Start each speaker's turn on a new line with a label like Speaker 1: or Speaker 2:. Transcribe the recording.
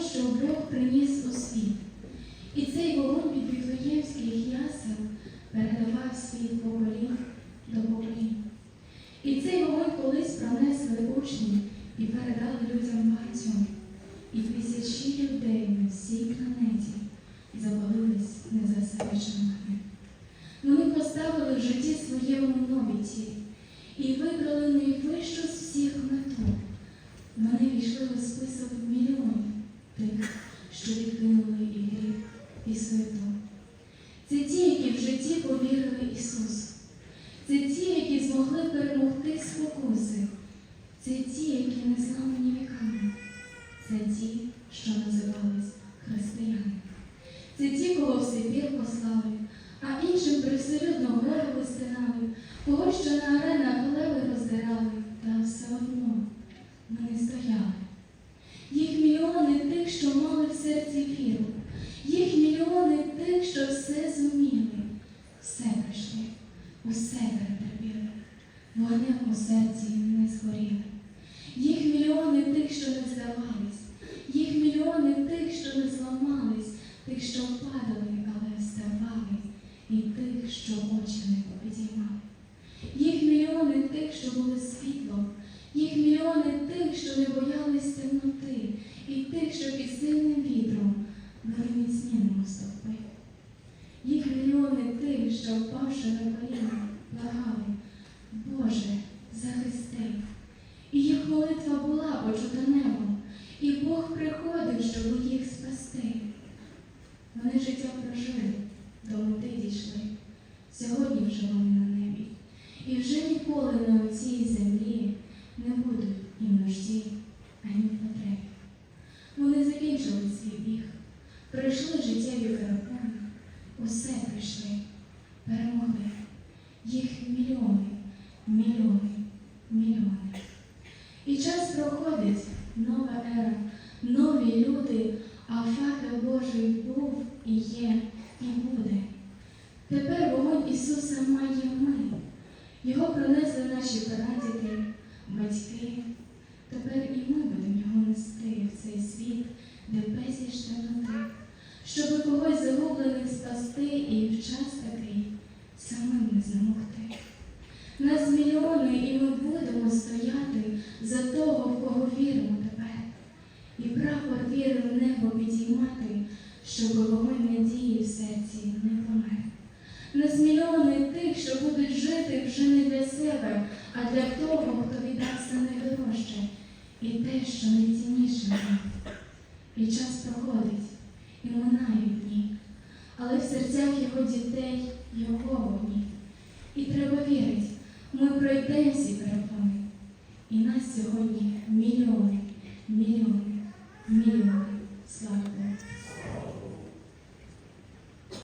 Speaker 1: що Бог приніс у світ. І цей вогонь від Віфлеємських ясел передавав світ поколінь до поколінь. І цей вогонь колись пронесли учні і передали людям багатьом. І тисячі людей на всій планеті запалились незасвіченими. Вони поставили в житті своєму нові цілі і вибрали найвищу з всіх мету. Вони війшли у список мільйонів тих, що відкинули і гріх, і суету. Це ті, які в житті повірили Ісусу. Це ті, які змогли перемогти спокуси. Це ті, які не зламані віками. Це ті, що називались християни. Це ті, кого в Сибір послали, а іншим привселюдно голови стинали, кого що на аренах леви роздирали, та все одно вони стояли. Їх мільйони тих, що мали в серці віру, їх мільйони тих, що все зуміли, все пройшли, усе перетерпіли, вогнем у серці не згоріли. Їх мільйони тих, що не здавались, їх мільйони тих, що не зламались, тих, що падали, але вставали, і тих, що очі не підіймали. Їх мільйони тих, що були світлом, їх мільйони тих, що не боялись темноти, і тих, що під сильним вітром були міцні немов стовпи. Їх мільйони тих, що впавши на коліна, благали, Боже, захисти. І їх молитва була почута небом, і Бог приходив, щоб їх спасти. Вони життя прожили, до мети дійшли. Сьогодні вже вони на небі. І вже ніколи на цій землі не будуть ні в нужді, ані в потребі. Вони закінчили свій біг, пройшли життєві перепони, усе пройшли, перемогли. Їх мільйони, мільйони. І час проходить, нова ера, нові люди, а факел Божий був і є, і буде. Тепер вогонь Ісуса має ми. Його пронесли наші прадіди, батьки. Тепер і ми будемо його нести в цей світ, де безліч темноти, щоби когось загублених спасти і в час такий самим не змогти. Нас мільйони, і ми будемо стояти за того, в кого віримо тепер, і прапор віри в небо підіймати, щоб вогонь надії в серці не помер. Не мільйони тих, що будуть жити вже не для себе, а для того, хто віддався найдорожче, і те, що найцінніше. І час проходить, і минають дні, але в серцях його дітей його